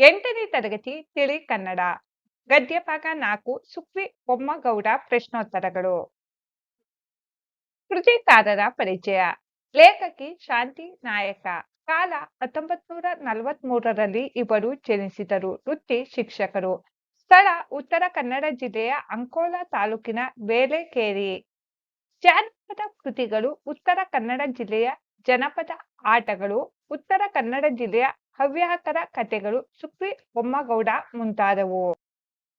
ಎಂಟನೇ ತರಗತಿ ತಿಳಿ ಕನ್ನಡ. ಗದ್ಯ ಭಾಗ ನಾಲ್ಕು, ಸುಕ್ವಿ ಬೊಮ್ಮಗೌಡ ಪ್ರಶ್ನೋತ್ತರಗಳು. ಕೃತಿಕಾರರ ಪರಿಚಯ. ಲೇಖಕಿ ಶಾಂತಿ ನಾಯಕ. ಕಾಲ ಹತ್ತೊಂಬತ್ ನೂರ ನಲವತ್ ಮೂರರಲ್ಲಿ ಇವರು ಜನಿಸಿದರು. ವೃತ್ತಿ ಶಿಕ್ಷಕರು. ಸ್ಥಳ ಉತ್ತರ ಕನ್ನಡ ಜಿಲ್ಲೆಯ ಅಂಕೋಲಾ ತಾಲೂಕಿನ ಬೇಲೆಕೇರಿ. ಜಾನಪದ ಕೃತಿಗಳು ಉತ್ತರ ಕನ್ನಡ ಜಿಲ್ಲೆಯ ಜನಪದ ಆಟಗಳು, ಉತ್ತರ ಕನ್ನಡ ಜಿಲ್ಲೆಯ ಹವ್ಯಕರ ಕಥೆಗಳು ಸುಕ್ರಿ ಬೊಮ್ಮಗೌಡ ಮುಂತಾದವು.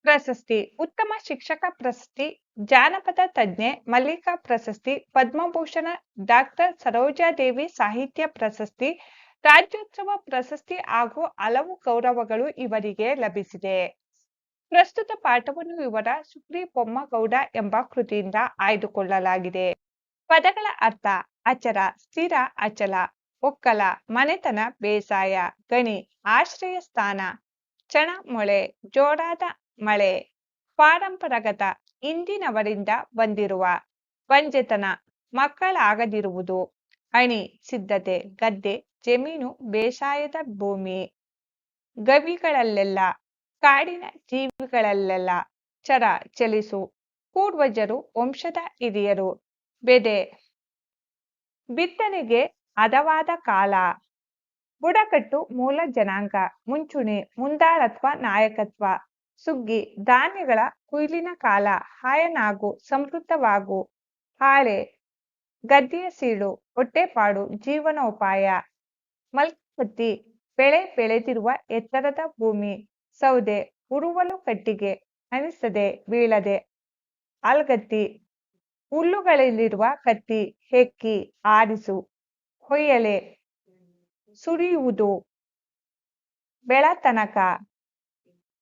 ಪ್ರಶಸ್ತಿ, ಉತ್ತಮ ಶಿಕ್ಷಕ ಪ್ರಶಸ್ತಿ, ಜಾನಪದ ತಜ್ಞೆ, ಮಲ್ಲಿಕಾ ಪ್ರಶಸ್ತಿ, ಪದ್ಮಭೂಷಣ, ಡಾಕ್ಟರ್ ಸರೋಜಾದೇವಿ ಸಾಹಿತ್ಯ ಪ್ರಶಸ್ತಿ, ರಾಜ್ಯೋತ್ಸವ ಪ್ರಶಸ್ತಿ ಹಾಗೂ ಹಲವು ಗೌರವಗಳು ಇವರಿಗೆ ಲಭಿಸಿದೆ. ಪ್ರಸ್ತುತ ಪಾಠವನ್ನು ಇವರ ಸುಕ್ರಿ ಬೊಮ್ಮಗೌಡ ಎಂಬ ಕೃತಿಯಿಂದ ಆಯ್ದುಕೊಳ್ಳಲಾಗಿದೆ. ಪದಗಳ ಅರ್ಥ, ಅಚರ, ಸ್ಥಿರ, ಅಚಲ ಒಕ್ಕಲ, ಮನೆತನ, ಬೇಸಾಯ, ಗಣಿ, ಆಶ್ರಯ ಸ್ಥಾನ ಚಣ ಮೊಳೆ ಜೋಡಾದ ಮಳೆ, ಪಾರಂಪರಗತ ಇಂದಿನವರಿಂದ ಬಂದಿರುವ ಬಂಜೆತನ ಮಕ್ಕಳಾಗದಿರುವುದು ಅಣಿ ಸಿದ್ಧತೆ, ಗದ್ದೆ, ಜಮೀನು, ಬೇಸಾಯದ ಭೂಮಿ, ಗವಿಗಳಲ್ಲೆಲ್ಲ, ಕಾಡಿನ ಜೀವಿಗಳಲ್ಲೆಲ್ಲ, ಚರ ಚಲಿಸು, ಪೂರ್ವಜರು, ವಂಶದ ಹಿರಿಯರು, ಬೆದೆ, ಬಿತ್ತನೆಗೆ ಹದವಾದ ಕಾಲ. ಬುಡಕಟ್ಟು ಮೂಲ ಜನಾಂಗ, ಮುಂಚೂಣಿ, ಮುಂದಾಳತ್ವ, ನಾಯಕತ್ವ, ಸುಗ್ಗಿ, ಧಾನ್ಯಗಳ ಕುಯ್ಲಿನ ಕಾಲ, ಹಾಯನಾಗು, ಸಮೃದ್ಧವಾಗು, ಹಾಳೆ, ಗದ್ದೆಯ ಸೀಳು, ಹೊಟ್ಟೆಪಾಡು, ಜೀವನೋಪಾಯ ಮಲ್ಕತ್ತಿ ಬೆಳೆ ಬೆಳೆದಿರುವ ಎತ್ತರದ ಭೂಮಿ, ಸೌದೆ, ಉರುವಲು ಕಟ್ಟಿಗೆ, ಅನಿಸದೆ, ಬೀಳದೆ ಅಲ್ಗತ್ತಿ ಹುಲ್ಲುಗಳಲ್ಲಿರುವ ಕತ್ತಿ, ಹೆಕ್ಕಿ, ಆರಿಸು. ಹೊಯ್ಯಲೆ ಸುರಿಯುವುದು. ಬೆಳತನಕ,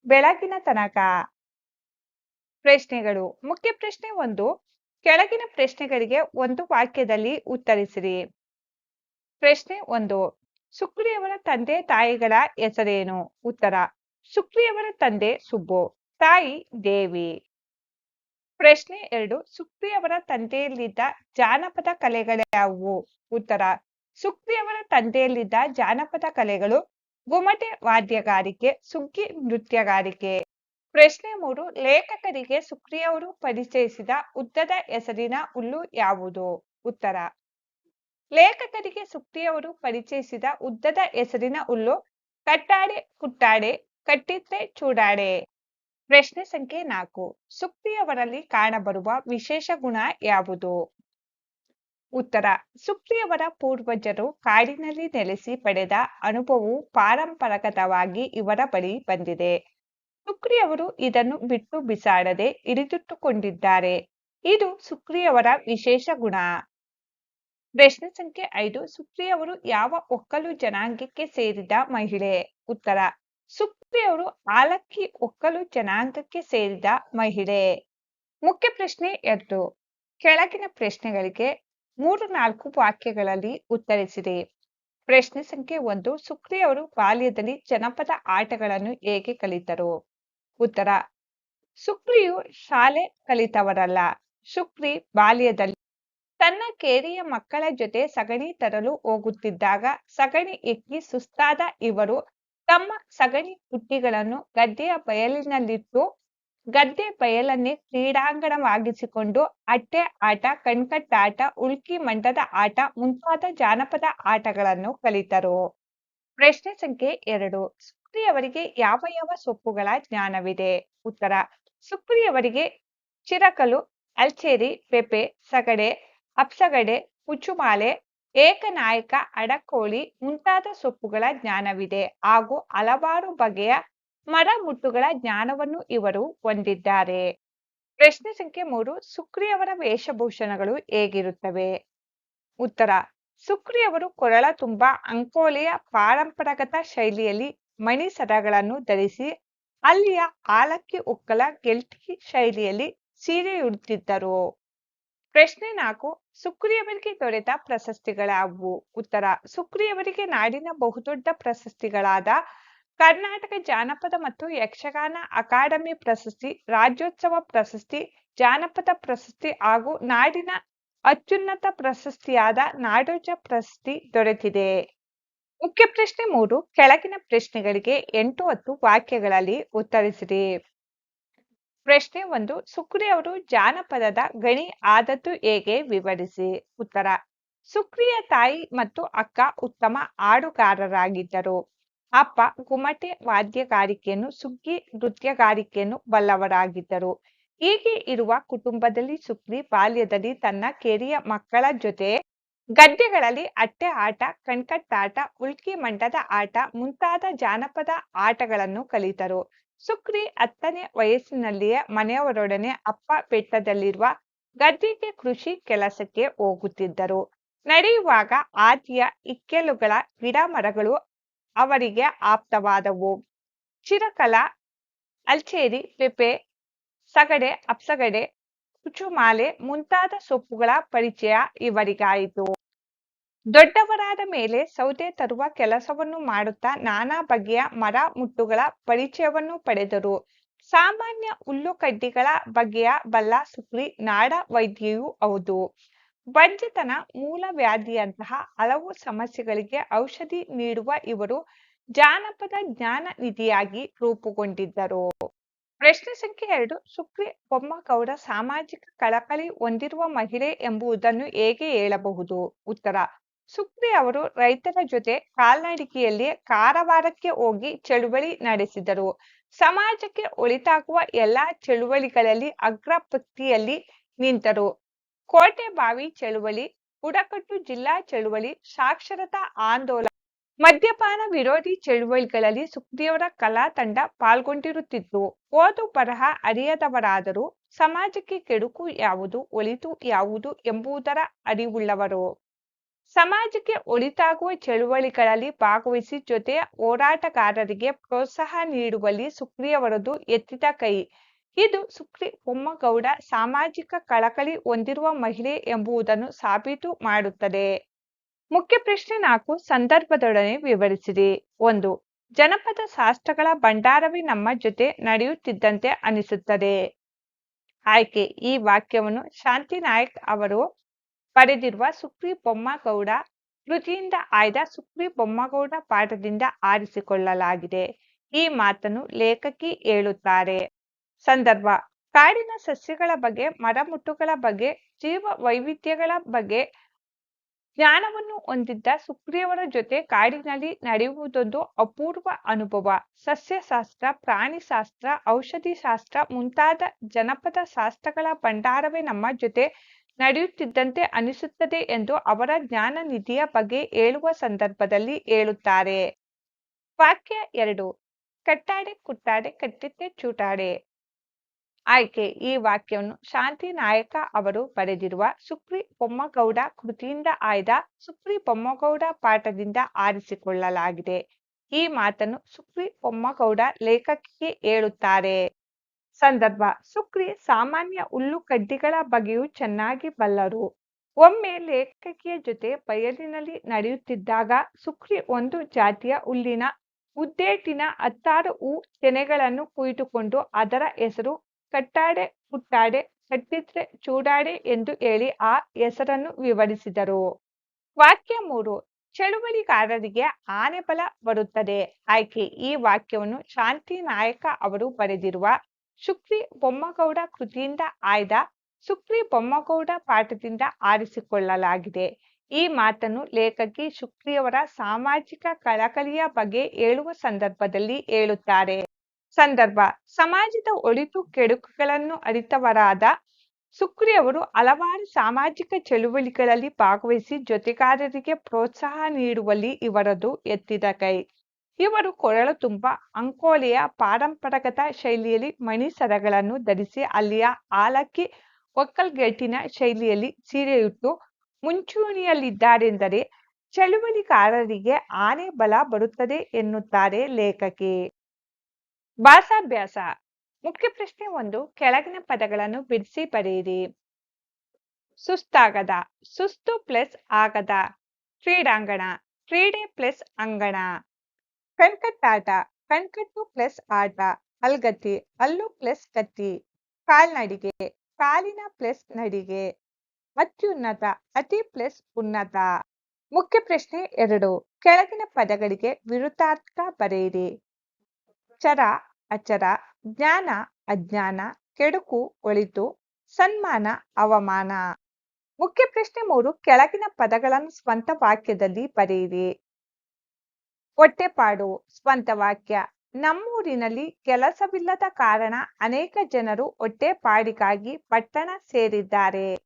ಬೆಳಗಿನ ತನಕ. ಪ್ರಶ್ನೆಗಳು. ಮುಖ್ಯ ಪ್ರಶ್ನೆ ಒಂದು, ಕೆಳಗಿನ ಪ್ರಶ್ನೆಗಳಿಗೆ ಒಂದು ವಾಕ್ಯದಲ್ಲಿ ಉತ್ತರಿಸಿರಿ. ಪ್ರಶ್ನೆ ಒಂದು ಸುಕ್ರಿಯವರ ತಂದೆ ತಾಯಿಗಳ ಹೆಸರೇನು? ಉತ್ತರ ಸುಕ್ರಿಯವರ ತಂದೆ ಸುಬ್ಬು, ತಾಯಿ ದೇವಿ. ಪ್ರಶ್ನೆ ಎರಡು ಸುಕ್ರಿಯವರ ತಂದೆಯಲ್ಲಿದ್ದ ಜಾನಪದ ಕಲೆಗಳ್ಯಾವುವು ಉತ್ತರ ಸುಕ್ರಿಯವರ ತಂದೆಯಲ್ಲಿದ್ದ ಜಾನಪದ ಕಲೆಗಳು ಗುಮಟೆ ವಾದ್ಯಗಾರಿಕೆ, ಸುಗ್ಗಿ ನೃತ್ಯಗಾರಿಕೆ. ಪ್ರಶ್ನೆ ಮೂರು, ಲೇಖಕರಿಗೆ ಸುಕ್ರಿಯವರು ಪರಿಚಯಿಸಿದ ಉದ್ದದ ಹೆಸರಿನ ಹುಲ್ಲು ಯಾವುದು? ಉತ್ತರ, ಲೇಖಕರಿಗೆ ಸುಕ್ರಿಯವರು ಪರಿಚಯಿಸಿದ ಉದ್ದದ ಹೆಸರಿನ ಹುಲ್ಲು ಕಟ್ಟಾಡೆ, ಕುಟ್ಟಾಡೆ, ಕಟ್ಟಿದ್ರೆ ಚೂಡಾಡೆ. ಪ್ರಶ್ನೆ ಸಂಖ್ಯೆ ನಾಲ್ಕು ಸುಕ್ರಿಯವರಲ್ಲಿ ಕಾಣಬರುವ ವಿಶೇಷ ಗುಣ ಯಾವುದು? ಉತ್ತರ. ಸುಪ್ರಿಯವರ ಪೂರ್ವಜರು ಕಾಡಿನಲ್ಲಿ ನೆಲೆಸಿ ಪಡೆದ ಅನುಭವವು ಪಾರಂಪರಗತವಾಗಿ ಇವರ ಬಳಿ ಬಂದಿದೆ. ಸುಕ್ರಿಯವರು ಇದನ್ನು ಬಿಟ್ಟು ಬಿಸಾಡದೆ ಹಿಡಿದಿಟ್ಟುಕೊಂಡಿದ್ದಾರೆ ಇದು ಸುಕ್ರಿಯವರ ವಿಶೇಷ ಗುಣ. ಪ್ರಶ್ನೆ ಸಂಖ್ಯೆ ಐದು. ಸುಕ್ರಿಯವರು ಯಾವ ಒಕ್ಕಲು ಜನಾಂಗಕ್ಕೆ ಸೇರಿದ ಮಹಿಳೆ? ಉತ್ತರ. ಸುಕ್ರಿಯವರು ಆಲಕ್ಕಿ ಒಕ್ಕಲು ಜನಾಂಗಕ್ಕೆ ಸೇರಿದ ಮಹಿಳೆ. ಮುಖ್ಯ ಪ್ರಶ್ನೆ ಎರಡು. ಕೆಳಗಿನ ಪ್ರಶ್ನೆಗಳಿಗೆ ಮೂರು ನಾಲ್ಕು ವಾಕ್ಯಗಳಲ್ಲಿ ಉತ್ತರಿಸಿದೆ. ಪ್ರಶ್ನೆ ಸಂಖ್ಯೆ ಒಂದು ಸುಕ್ರಿ ಅವರು ಬಾಲ್ಯದಲ್ಲಿ ಜನಪದ ಆಟಗಳನ್ನು ಹೇಗೆ ಕಲಿತರು? ಉತ್ತರ, ಸುಕ್ರಿಯು ಶಾಲೆ ಕಲಿತವರಲ್ಲ. ಸುಕ್ರಿ ಬಾಲ್ಯದಲ್ಲಿ ತನ್ನ ಕೇರಿಯ ಮಕ್ಕಳ ಜೊತೆ ಸಗಣಿ ತರಲು ಹೋಗುತ್ತಿದ್ದಾಗ ಸಗಣಿ ಎಕ್ಕಿ ಸುಸ್ತಾದ ಇವರು ತಮ್ಮ ಸಗಣಿ ಬುಟ್ಟಿಗಳನ್ನು ಗದ್ದೆಯ ಬಯಲಿನಲ್ಲಿಟ್ಟು ಗದ್ದೆ ಬಯಲನ್ನೇ ಕ್ರೀಡಾಂಗಣವಾಗಿಸಿಕೊಂಡು ಅಟ್ಟೆ ಆಟ, ಕಣ್ಕಟ್ಟಾಟ ಉಳ್ಕಿ ಮಂಟದ ಆಟ ಮುಂತಾದ ಜಾನಪದ ಆಟಗಳನ್ನು ಕಲಿತರು. ಪ್ರಶ್ನೆ ಸಂಖ್ಯೆ ಎರಡು ಸುಕ್ರಿಯವರಿಗೆ ಯಾವ ಯಾವ ಸೊಪ್ಪುಗಳ ಜ್ಞಾನವಿದೆ? ಉತ್ತರ ಸುಕ್ರಿಯವರಿಗೆ ಚಿರಕಲು, ಅಲ್ಚೇರಿ, ಪೆಪೆ, ಸಗಡೆ ಅಪ್ಸಗಡೆ ಹುಚ್ಚುಮಾಲೆ, ಏಕನಾಯಕ, ಅಡಕೋಳಿ ಮುಂತಾದ ಸೊಪ್ಪುಗಳ ಜ್ಞಾನವಿದೆ ಹಾಗೂ ಹಲವಾರು ಬಗೆಯ ಮರಮುಟ್ಟುಗಳ ಜ್ಞಾನವನ್ನು ಇವರು ಹೊಂದಿದ್ದಾರೆ. ಪ್ರಶ್ನೆ ಸಂಖ್ಯೆ ಮೂರು ಸುಕ್ರಿಯವರ ವೇಷಭೂಷಣಗಳು ಹೇಗಿರುತ್ತವೆ? ಉತ್ತರ ಸುಕ್ರಿಯವರು ಕೊರಳ ತುಂಬಾ ಅಂಕೋಲೆಯ ಪಾರಂಪರಾಗತ ಶೈಲಿಯಲ್ಲಿ ಮಣಿ ಸರಗಳನ್ನು ಧರಿಸಿ ಅಲ್ಲಿಯ ಆಲಕ್ಕಿ ಒಕ್ಕಲ ಗೆಲ್ಟಿ ಶೈಲಿಯಲ್ಲಿ ಸೀರೆಯುಡುತ್ತಿದ್ದರು ಪ್ರಶ್ನೆ ನಾಲ್ಕು ಸುಕ್ರಿಯವರಿಗೆ ದೊರೆತ ಪ್ರಶಸ್ತಿಗಳಾವುವು ಉತ್ತರ ಸುಕ್ರಿಯವರಿಗೆ ನಾಡಿನ ಬಹುದೊಡ್ಡ ಪ್ರಶಸ್ತಿಗಳಾದ ಕರ್ನಾಟಕ ಜಾನಪದ ಮತ್ತು ಯಕ್ಷಗಾನ ಅಕಾಡೆಮಿ ಪ್ರಶಸ್ತಿ, ರಾಜ್ಯೋತ್ಸವ ಪ್ರಶಸ್ತಿ, ಜಾನಪದ ಪ್ರಶಸ್ತಿ ಹಾಗೂ ನಾಡಿನ ಅತ್ಯುನ್ನತ ಪ್ರಶಸ್ತಿಯಾದ ನಾಡೋಜ ಪ್ರಶಸ್ತಿ ದೊರೆತಿದೆ. ಮುಖ್ಯ ಪ್ರಶ್ನೆ ಮೂರು, ಕೆಳಗಿನ ಪ್ರಶ್ನೆಗಳಿಗೆ ಎಂಟು ಹತ್ತು ವಾಕ್ಯಗಳಲ್ಲಿ ಉತ್ತರಿಸಿರಿ. ಪ್ರಶ್ನೆ ಒಂದು, ಸುಕ್ರಿ ಅವರು ಜಾನಪದದ ಗಣಿ ಆದದ್ದು ಹೇಗೆ ವಿವರಿಸಿ? ಉತ್ತರ, ಸುಕ್ರಿಯ ತಾಯಿ ಮತ್ತು ಅಕ್ಕ ಉತ್ತಮ ಹಾಡುಗಾರರಾಗಿದ್ದರು ಅಪ್ಪ ಗುಮಟೆ ವಾದ್ಯಗಾರಿಕೆಯನ್ನು, ಸುಗ್ಗಿ ನೃತ್ಯಗಾರಿಕೆಯನ್ನು ಬಲ್ಲವರಾಗಿದ್ದರು. ಹೀಗೆ ಇರುವ ಕುಟುಂಬದಲ್ಲಿ ಸುಗ್ರಿ ಬಾಲ್ಯದಲ್ಲಿ ತನ್ನ ಕೆರಿಯ ಮಕ್ಕಳ ಜೊತೆ ಗದ್ದೆಗಳಲ್ಲಿ ಅಟ್ಟೆ ಆಟ, ಕಣ್ಕಟ್ಟಾಟ, ಉಲ್ಕಿ ಮಂಡದ ಆಟ ಮುಂತಾದ ಜಾನಪದ ಆಟಗಳನ್ನು ಕಲಿತರು. ಸುಕ್ರಿ ಹತ್ತನೇ ವಯಸ್ಸಿನಲ್ಲಿಯೇ ಮನೆಯವರೊಡನೆ ಅಪ್ಪ ಬೆಟ್ಟದಲ್ಲಿರುವ ಗದ್ದೆಗೆ ಕೃಷಿ ಕೆಲಸಕ್ಕೆ ಹೋಗುತ್ತಿದ್ದರು. ನಡೆಯುವಾಗ ಆದಿಯ ಇಕ್ಕೆಲುಗಳ ಗಿಡ ಮರಗಳು ಅವರಿಗೆ ಆಪ್ತವಾದವು. ಚಿರಕಲ, ಅಲ್ಚೇರಿ, ಪೆಪೆ, ಸಗಡೆ, ಅಪ್ಸಗಡೆ, ಕುಚುಮಾಲೆ ಮುಂತಾದ ಸೊಪ್ಪುಗಳ ಪರಿಚಯ ಇವರಿಗಾಯಿತು. ದೊಡ್ಡವರಾದ ಮೇಲೆ ಸೌದೆ ತರುವ ಕೆಲಸವನ್ನು ಮಾಡುತ್ತಾ ನಾನಾ ಬಗೆಯ ಮರ ಮುಟ್ಟುಗಳ ಪರಿಚಯವನ್ನು ಪಡೆದರು. ಸಾಮಾನ್ಯ ಹುಲ್ಲುಕಡ್ಡಿಗಳ ಬಗೆಯ ಬಲ್ಲ ಸುಕ್ರಿ ನಾಡ ವೈದ್ಯೆಯೂ ಹೌದು. ಬಂಜತನ ಮೂಲವ್ಯಾಧಿಯಂತಹ ಹಲವು ಸಮಸ್ಯೆಗಳಿಗೆ ಔಷಧಿ ನೀಡುವ ಇವರು ಜಾನಪದ ಜ್ಞಾನ ನಿಧಿಯಾಗಿ ರೂಪುಗೊಂಡಿದ್ದರು. ಪ್ರಶ್ನೆ ಸಂಖ್ಯೆ ಎರಡು, ಸುಕ್ರಿ ಬೊಮ್ಮಗೌಡ ಸಾಮಾಜಿಕ ಕಳಕಳಿ ಹೊಂದಿರುವ ಮಹಿಳೆ ಎಂಬುದನ್ನು ಹೇಗೆ ಹೇಳಬಹುದು? ಉತ್ತರ, ಸುಕ್ರಿ ಅವರು ರೈತರ ಜೊತೆ ಕಾಲ್ನಡಿಗೆಯಲ್ಲಿ ಕಾರವಾರಕ್ಕೆ ಹೋಗಿ ಚಳುವಳಿ ನಡೆಸಿದರು. ಸಮಾಜಕ್ಕೆ ಒಳಿತಾಗುವ ಎಲ್ಲಾ ಚಳುವಳಿಗಳಲ್ಲಿ ಅಗ್ರಪತ್ತಿಯಲ್ಲಿ ನಿಂತರು. ಕೋಟೆಬಾವಿ ಚಳುವಳಿ, ಬುಡಕಟ್ಟು ಜಿಲ್ಲಾ ಚಳುವಳಿ, ಸಾಕ್ಷರತಾ ಆಂದೋಲನ ಮದ್ಯಪಾನ ವಿರೋಧಿ ಚಳುವಳಿಗಳಲ್ಲಿ ಸುಕ್ರಿಯವರ ಕಲಾ ತಂಡ ಪಾಲ್ಗೊಂಡಿರುತ್ತಿದ್ದು ಓದು ಬರಹ ಅರಿಯದವರಾದರೂ ಸಮಾಜಕ್ಕೆ ಕೆಡುಕು ಯಾವುದು, ಒಳಿತು ಯಾವುದು ಎಂಬುದರ ಅರಿವುಳ್ಳವರು. ಸಮಾಜಕ್ಕೆ ಒಳಿತಾಗುವ ಚಳುವಳಿಗಳಲ್ಲಿ ಭಾಗವಹಿಸಿ ಜೊತೆಯ ಹೋರಾಟಗಾರರಿಗೆ ಪ್ರೋತ್ಸಾಹ ನೀಡುವಲ್ಲಿ ಸುಕ್ರಿಯವರದು ಎತ್ತಿದ ಕೈ. ಇದು ಸುಕ್ರಿ ಬೊಮ್ಮಗೌಡ ಸಾಮಾಜಿಕ ಕಳಕಳಿ ಹೊಂದಿರುವ ಮಹಿಳೆ ಎಂಬುದನ್ನು ಸಾಬೀತು ಮಾಡುತ್ತದೆ. ಮುಖ್ಯ ಪ್ರಶ್ನೆ ನಾಲ್ಕು ಸಂದರ್ಭದೊಡನೆ ವಿವರಿಸಿರಿ ಒಂದು, ಜನಪದ ಶಾಸ್ತ್ರಗಳ ಭಂಡಾರವೇ ನಮ್ಮ ಜೊತೆ ನಡೆಯುತ್ತಿದ್ದಂತೆ ಅನಿಸುತ್ತದೆ. ಆಯ್ಕೆ, ಈ ವಾಕ್ಯವನ್ನು ಶಾಂತಿ ನಾಯಕ್ ಅವರು ಪಡೆದಿರುವ ಸುಕ್ರಿ ಬೊಮ್ಮಗೌಡ ಕೃತಿಯಿಂದ ಆಯ್ದ ಸುಕ್ರಿ ಬೊಮ್ಮಗೌಡ ಪಾಠದಿಂದ ಆರಿಸಿಕೊಳ್ಳಲಾಗಿದೆ. ಈ ಮಾತನ್ನು ಲೇಖಕಿ ಹೇಳುತ್ತಾರೆ. ಸಂದರ್ಭ. ಕಾಡಿನ ಸಸ್ಯಗಳ ಬಗ್ಗೆ, ಮರಮುಟ್ಟುಗಳ ಬಗ್ಗೆ ಜೀವ ವೈವಿಧ್ಯಗಳ ಬಗ್ಗೆ ಜ್ಞಾನವನ್ನು ಹೊಂದಿದ್ದ ಸುಪ್ರಿಯವರ ಜೊತೆ ಕಾಡಿನಲ್ಲಿ ನಡೆಯುವುದೊಂದು ಅಪೂರ್ವ ಅನುಭವ. ಸಸ್ಯಶಾಸ್ತ್ರ, ಪ್ರಾಣಿಶಾಸ್ತ್ರ ಔಷಧಿ ಶಾಸ್ತ್ರ ಮುಂತಾದ ಜನಪದ ಶಾಸ್ತ್ರಗಳ ಭಂಡಾರವೇ ನಮ್ಮ ಜೊತೆ ನಡೆಯುತ್ತಿದ್ದಂತೆ ಅನಿಸುತ್ತದೆ ಎಂದು ಅವರ ಜ್ಞಾನ ನಿಧಿಯ ಬಗ್ಗೆ ಹೇಳುವ ಸಂದರ್ಭದಲ್ಲಿ ಹೇಳುತ್ತಾರೆ. ವಾಕ್ಯ ಎರಡು. ಕಟ್ಟಾಡೆ, ಕುಟ್ಟಾಡೆ, ಕಟ್ಟಿದ್ದೆ, ಚೂಟಾಡೆ. ಆಯ್ಕೆ. ಈ ವಾಕ್ಯವನ್ನು ಶಾಂತಿ ನಾಯಕ ಅವರು ಬರೆದಿರುವ ಸುಕ್ರಿ ಪೊಮ್ಮಗೌಡ ಕೃತಿಯಿಂದ ಆಯ್ದ ಸುಕ್ರಿ ಪೊಮ್ಮಗೌಡ ಪಾಠದಿಂದ ಆರಿಸಿಕೊಳ್ಳಲಾಗಿದೆ. ಈ ಮಾತನ್ನು ಸುಕ್ರಿ ಪೊಮ್ಮಗೌಡ ಲೇಖಕಿಗೆ ಹೇಳುತ್ತಾರೆ. ಸಂದರ್ಭ. ಸುಕ್ರಿ ಸಾಮಾನ್ಯ ಹುಲ್ಲು ಕಡ್ಡಿಗಳ ಬಗೆಯೂ ಚೆನ್ನಾಗಿ ಬಲ್ಲರು. ಒಮ್ಮೆ ಲೇಖಕಿಯ ಜೊತೆ ಬಯಲಿನಲ್ಲಿ ನಡೆಯುತ್ತಿದ್ದಾಗ ಸುಕ್ರಿ ಒಂದು ಜಾತಿಯ ಹುಲ್ಲಿನ ಉದ್ದೇಟಿನ ಹತ್ತಾರು ಹೂ ತೆನೆಗಳನ್ನು ಕುಯ್ದುಕೊಂಡು ಅದರ ಹೆಸರು ಕಟ್ಟಾಡೆ ಪುಟ್ಟಾಡೆ ಕಟ್ಟಿದ್ರೆ ಚೂಡಾಡೆ ಎಂದು ಹೇಳಿ ಆ ಹೆಸರನ್ನು ವಿವರಿಸಿದರು. ವಾಕ್ಯ ಮೂರು, ಚಳುವಳಿಗಾರರಿಗೆ ಆನೆ ಬಲ ಬರುತ್ತದೆ. ಆಯ್ಕೆ, ಈ ವಾಕ್ಯವನ್ನು ಶಾಂತಿ ನಾಯಕ ಅವರು ಬರೆದಿರುವ ಸುಕ್ರಿ ಬೊಮ್ಮಗೌಡ ಕೃತಿಯಿಂದ ಆಯ್ದ ಸುಕ್ರಿ ಬೊಮ್ಮಗೌಡ ಪಾಠದಿಂದ ಆರಿಸಿಕೊಳ್ಳಲಾಗಿದೆ. ಈ ಮಾತನ್ನು ಲೇಖಕಿ ಸುಕ್ರಿಯವರ ಸಾಮಾಜಿಕ ಕಳಕಳಿಯ ಬಗ್ಗೆ ಹೇಳುವ ಸಂದರ್ಭದಲ್ಲಿ ಹೇಳುತ್ತಾರೆ. ಸಂದರ್ಭ. ಸಮಾಜದ ಒಳಿತು ಕೆಡುಕುಗಳನ್ನು ಅರಿತವರಾದ ಸುಕ್ರಿಯವರು ಹಲವಾರು ಸಾಮಾಜಿಕ ಚಳುವಳಿಗಳಲ್ಲಿ ಭಾಗವಹಿಸಿ ಜೊತೆಗಾರರಿಗೆ ಪ್ರೋತ್ಸಾಹ ನೀಡುವಲ್ಲಿ ಇವರದು ಎತ್ತಿದ ಕೈ. ಇವರು ಕೊರಳು ತುಂಬ ಅಂಕೋಲೆಯ ಪಾರಂಪರಗತ ಶೈಲಿಯಲ್ಲಿ ಮಣಿ ಸರಗಳನ್ನು ಧರಿಸಿ ಅಲ್ಲಿಯ ಆಲಕ್ಕಿ ಒಕ್ಕಲ್ಗೇಟಿನ ಶೈಲಿಯಲ್ಲಿ ಸೀರೆಯುಟ್ಟು ಮುಂಚೂಣಿಯಲ್ಲಿದ್ದಾರೆಂದರೆ ಚಳುವಳಿಕಾರರಿಗೆ ಆನೆ ಬಲ ಬರುತ್ತದೆ ಎನ್ನುತ್ತಾರೆ ಲೇಖಕಿ. ಭಾಷಾಭ್ಯಾಸ. ಮುಖ್ಯ ಪ್ರಶ್ನೆ ಒಂದು, ಕೆಳಗಿನ ಪದಗಳನ್ನು ಬಿಡಿಸಿ ಬರೆಯಿರಿ. ಸುಸ್ತಾಗದ, ಸುಸ್ತು ಪ್ಲಸ್ ಆಗದ, ಕ್ರೀಡಾಂಗಣ, ಕ್ರೀಡೆ ಪ್ಲಸ್ ಅಂಗಣ. ಕಣ್ಕಟ್ಟಾಟ, ಕಣ್ಕಟ್ಟು ಪ್ಲಸ್ ಆಟ ಅಲ್ಗತ್ತಿ ಅಲ್ಲು ಪ್ಲಸ್ ಕತ್ತಿ. ಕಾಲ್ನಡಿಗೆ, ಕಾಲಿನ ಪ್ಲಸ್ ನಡಿಗೆ. ಅತ್ಯುನ್ನತ, ಅತಿ ಪ್ಲಸ್ ಉನ್ನತ. ಮುಖ್ಯ ಪ್ರಶ್ನೆ ಎರಡು, ಕೆಳಗಿನ ಪದಗಳಿಗೆ ವಿರುದ್ಧಾರ್ಥ ಬರೆಯಿರಿ. ಚರ ಅಚರ, ಜ್ಞಾನ, ಅಜ್ಞಾನ, ಕೆಡುಕು, ಒಳಿತು, ಸನ್ಮಾನ, ಅವಮಾನ. ಮುಖ್ಯ ಪ್ರಶ್ನೆ ಮೂರು, ಕೆಳಗಿನ ಪದಗಳನ್ನು ಸ್ವಂತ ವಾಕ್ಯದಲ್ಲಿ ಬರೆಯಿರಿ. ಹೊಟ್ಟೆಪಾಡು, ಸ್ವಂತ ವಾಕ್ಯ. ನಮ್ಮೂರಿನಲ್ಲಿ ಕೆಲಸವಿಲ್ಲದ ಕಾರಣ ಅನೇಕ ಜನರು ಹೊಟ್ಟೆಪಾಡಿಗಾಗಿ ಪಟ್ಟಣ ಸೇರಿದ್ದಾರೆ.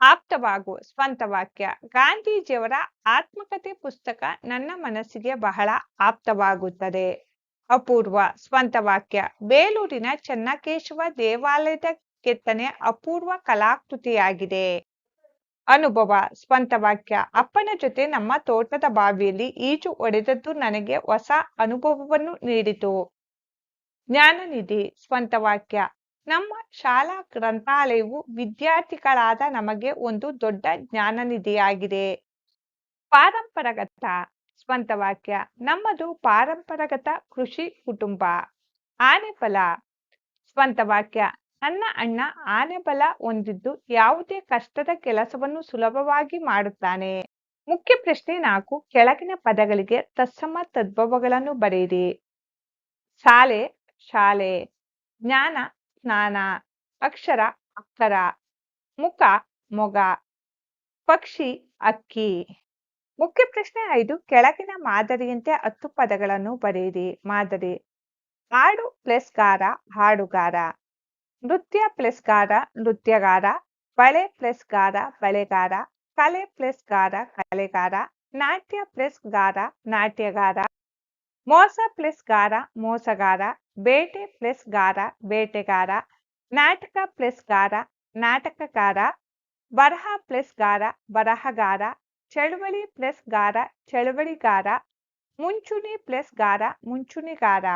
ಆಪ್ತವಾಗು, ಸ್ವಂತ ವಾಕ್ಯ. ಗಾಂಧೀಜಿಯವರ ಆತ್ಮಕಥೆ ಪುಸ್ತಕ ನನ್ನ ಮನಸ್ಸಿಗೆ ಬಹಳ ಆಪ್ತವಾಗುತ್ತದೆ. ಅಪೂರ್ವ, ಸ್ವಂತ ವಾಕ್ಯ. ಬೇಲೂರಿನ ಚನ್ನಕೇಶವ ದೇವಾಲಯದ ಕೆತ್ತನೆ ಅಪೂರ್ವ ಕಲಾಕೃತಿಯಾಗಿದೆ. ಅನುಭವ, ಸ್ವಂತ ವಾಕ್ಯ. ಅಪ್ಪನ ಜೊತೆ ನಮ್ಮ ತೋಟದ ಬಾವಿಯಲ್ಲಿ ಈಜು ಒಡೆದದ್ದು ನನಗೆ ಹೊಸ ಅನುಭವವನ್ನು ನೀಡಿತು. ಜ್ಞಾನನಿಧಿ ಸ್ವಂತ ವಾಕ್ಯ. ನಮ್ಮ ಶಾಲಾ ಗ್ರಂಥಾಲಯವು ವಿದ್ಯಾರ್ಥಿಗಳಾದ ನಮಗೆ ಒಂದು ದೊಡ್ಡ ಜ್ಞಾನನಿಧಿಯಾಗಿದೆ ಪಾರಂಪರಗತ. ಸ್ವಂತ ವಾಕ್ಯ. ನಮ್ಮದು ಪಾರಂಪರಗತ ಕೃಷಿ ಕುಟುಂಬ. ಆನೆಬಲ ಸ್ವಂತ ವಾಕ್ಯ. ನನ್ನ ಅಣ್ಣ ಆನೆಬಲ ಹೊಂದಿದ್ದು ಯಾವುದೇ ಕಷ್ಟದ ಕೆಲಸವನ್ನು ಸುಲಭವಾಗಿ ಮಾಡುತ್ತಾನೆ. ಮುಖ್ಯ ಪ್ರಶ್ನೆ ನಾಲ್ಕು. ಕೆಳಗಿನ ಪದಗಳಿಗೆ ತತ್ಸಮ ತದ್ಭವಗಳನ್ನು ಬರೆಯಿರಿ. ಶಾಲೆ ಶಾಲೆ. ಜ್ಞಾನ, ಸ್ನಾನ. ಅಕ್ಷರ ಅಕ್ಷರ. ಮುಖ, ಮೊಗ. ಪಕ್ಷಿ, ಅಕ್ಕಿ. ಮುಖ್ಯ ಪ್ರಶ್ನೆ ಐದು, ಕೆಳಗಿನ ಮಾದರಿಯಂತೆ ಹತ್ತು ಪದಗಳನ್ನು ಬರೆಯಿರಿ. ಮಾದರಿ, ಹಾಡು ಪ್ಲಸ್ ಗಾರ, ಹಾಡುಗಾರ. ನೃತ್ಯ ಪ್ಲಸ್ ಗಾರ, ನೃತ್ಯಗಾರ. ಬಳೆ ಪ್ಲಸ್ ಗಾರ, ಬಳೆಗಾರ. ಕಲೆ ಪ್ಲಸ್ ಗಾರ, ಕಲೆಗಾರ. ನಾಟ್ಯ ಪ್ಲಸ್ ಗಾರ, ನಾಟ್ಯಗಾರ. ಮೋಸ ಪ್ಲಸ್ ಗಾರ, ಮೋಸಗಾರ. ಬೇಟೆ ಪ್ಲಸ್ ಗಾರ, ಬೇಟೆಗಾರ. ನಾಟಕ ಪ್ಲಸ್ ಗಾರ, ನಾಟಕಗಾರ. ಬರಹ ಪ್ಲಸ್ ಗಾರ, ಬರಹಗಾರ. ಚಳುವಳಿ ಪ್ಲಸ್ ಗಾರ ಚಳುವಳಿಗಾರ ಮುಂಚೂಣಿ ಪ್ಲಸ್ ಗಾರ ಮುಂಚೂಣಿಗಾರ